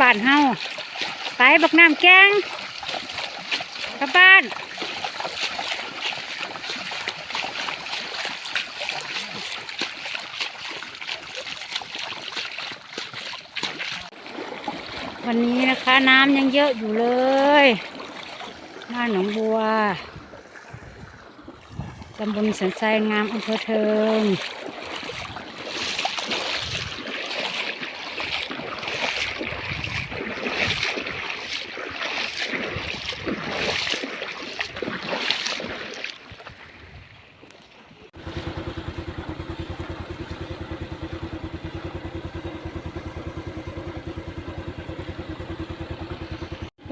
บ้านเฮาไปบักน้ำแกงกลับบ้านวันนี้นะคะน้ำยังเยอะอยู่เลยบ้านหนองบัวตำบลสันทรายงามอำเภอเทิง